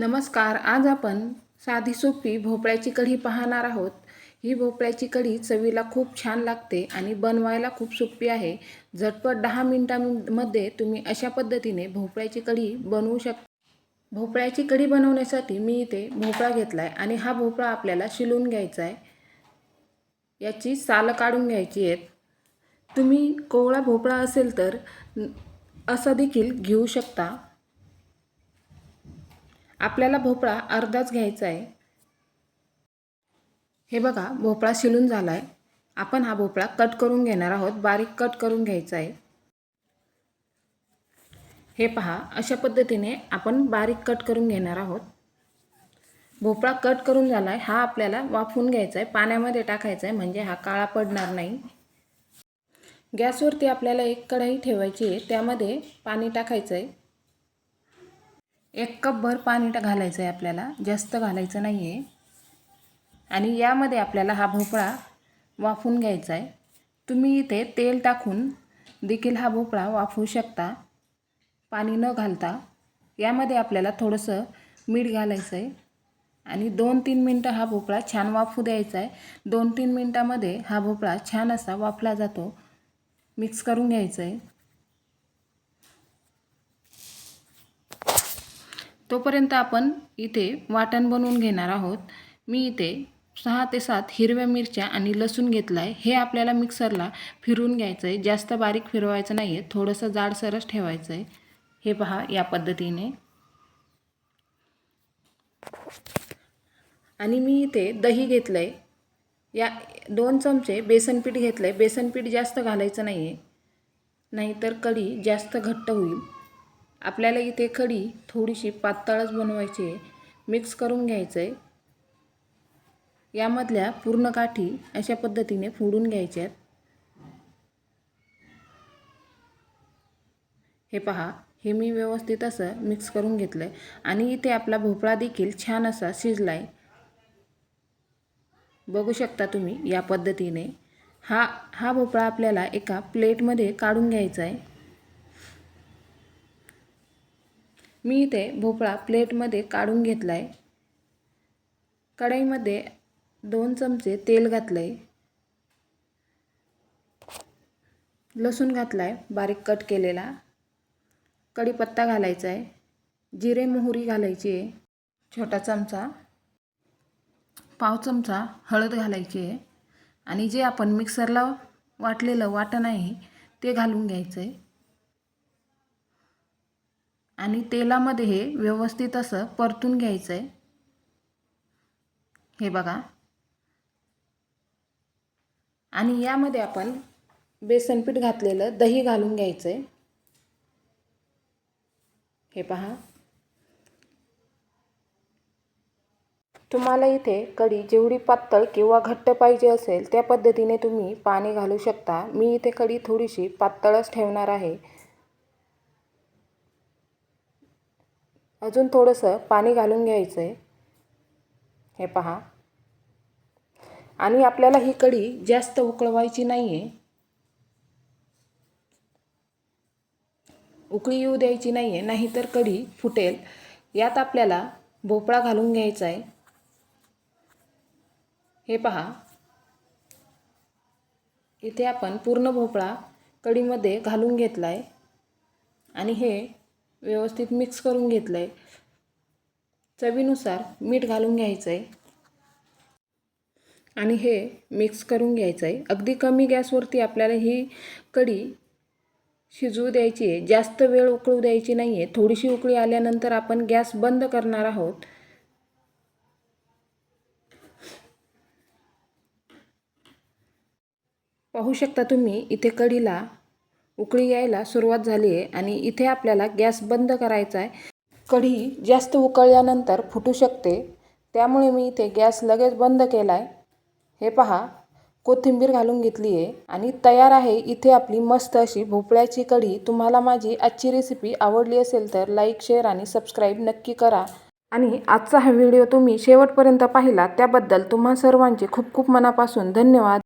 नमस्कार आज आपण साधी सोपी भोपळ्याची कढी पाहणार आहोत. ही भोपळ्याची कढी चवीला खूप छान लागते आणि बनवायला खूप सोपी आहे. झटपट दहा मिनिटांमध्ये तुम्ही अशा पद्धतीने भोपळ्याची कढी बनवू शकता. भोपळ्याची कढी बनवण्यासाठी मी इथे भोपळा घेतला आहे आणि हा भोपळा आपल्याला शिलून घ्यायचा आहे याची सालं काढून घ्यायची आहेत. तुम्ही कोवळा भोपळा असेल तर असा देखील घेऊ शकता. आपल्याला भोपळा अर्धाच घ्यायचा आहे. हे बघा भोपळा शिलून झाला आहे आपण हा भोपळा कट करून घेणार आहोत. बारीक कट करून घ्यायचा आहे. हे पहा अशा पद्धतीने आपण बारीक कट करून घेणार आहोत. भोपळा कट करून झाला आहे हा आपल्याला वाफवून घ्यायचा आहे. पाण्यामध्ये टाकायचा आहे म्हणजे हा काळा पडणार नाही. गॅसवरती आपल्याला एक कढाई ठेवायची आहे त्यामध्ये पाणी टाकायचं आहे. एक कपभर पाणी घालायचं आहे आपल्याला जास्त घालायचं नाही आहे आणि यामध्ये आपल्याला हा भोपळा वाफून घ्यायचा आहे तुम्ही इथे तेल टाकून देखील हा भोपळा वाफवू शकता. पाणी न घालता. यामध्ये आपल्याला थोडंसं मीठ घालायचं आहे आणि दोन तीन मिनटं हा भोपळा छान वाफू द्यायचा आहे दोन तीन मिनटामध्ये हा भोपळा छान असा वाफला जातो. मिक्स करून घ्यायचं आहे तोपर्यंत आपण इथे वाटण बनवून घेणार आहोत. मी इथे सहा ते सात हिरव्या मिरच्या आणि लसूण घेतला आहे हे आपल्याला मिक्सरला फिरून घ्यायचं आहे जास्त बारीक फिरवायचं नाही आहे थोडंसं जाडसरच ठेवायचं आहे हे पहा या पद्धतीने. आणि मी इथे दही घेतलं आहे या दोन चमचे बेसनपीठ घेतलं आहे बेसनपीठ जास्त घालायचं नाही आहे नाहीतर कढी जास्त घट्ट होईल. आपल्याला इथे कढी थोडीशी पातळच बनवायची आहे. मिक्स करून घ्यायचं आहे यामधल्या पूर्ण काठी अशा पद्धतीने फोडून घ्यायच्यात हे पहा हे मी व्यवस्थित असं मिक्स करून घेतलं आहे आणि इथे आपला भोपळा देखील छान असा शिजला आहे बघू शकता तुम्ही या पद्धतीने. हा हा भोपळा आपल्याला एका प्लेटमध्ये काढून घ्यायचा आहे मी इथे भोपळा प्लेटमध्ये काढून घेतला आहे कढईमध्ये दोन चमचे तेल घातलं आहे लसूण घातला आहे बारीक कट केलेला. कढीपत्ता घालायचा आहे जिरे मोहरी घालायची आहे. छोटा चमचा. पाव चमचा हळद घालायची आहे. आणि जे आपण मिक्सरला वाटलेलं वाटण आहे ते घालून घ्यायचं आहे आणि तेलामध्ये हे व्यवस्थित असं परतून घ्यायचं आहे हे बघा. आणि यामध्ये आपण बेसनपीठ घातलेलं दही घालून घ्यायचं आहे हे पहा. तुम्हाला इथे कढी जेवढी पातळ किंवा घट्ट पाहिजे असेल त्या पद्धतीने तुम्ही पाणी घालू शकता. मी इथे कढी थोडीशी पातळच ठेवणार आहे. अजून थोडंसं पाणी घालून घ्यायचं आहे हे पहा. आणि आपल्याला ही कढी जास्त उकळवायची नाही आहे उकळी येऊ द्यायची नाही आहे नाहीतर कढी फुटेल. यात आपल्याला भोपळा घालून घ्यायचा आहे हे पहा. इथे आपण पूर्ण भोपळा कढीमध्ये घालून घेतला आहे आणि हे व्यवस्थित मिक्स करून घेतलं आहे चवीनुसार मीठ घालून घ्यायचं आहे आणि हे मिक्स करून घ्यायचं आहे अगदी कमी गॅसवरती आपल्याला ही कढी शिजवू द्यायची आहे. जास्त वेळ उकळू द्यायची नाही आहे थोडीशी उकळी आल्यानंतर आपण गॅस बंद करणार आहोत. पाहू शकता तुम्ही इथे कढीला उकळी यायला सुरुवात झाली आहे आणि इथे आपल्याला गॅस बंद करायचा आहे. कढी जास्त उकळल्यानंतर फुटू शकते. त्यामुळे मी इथे गॅस लगेच बंद केला आहे हे पहा कोथिंबीर घालून घेतली आहे आणि तयार आहे इथे आपली मस्त अशी भोपळ्याची कढी. तुम्हाला माझी आजची रेसिपी आवडली असेल तर लाईक शेअर आणि सबस्क्राईब नक्की करा. आणि आजचा हा व्हिडिओ तुम्ही शेवटपर्यंत पाहिला त्याबद्दल तुम्हा सर्वांचे खूप खूप मनापासून धन्यवाद.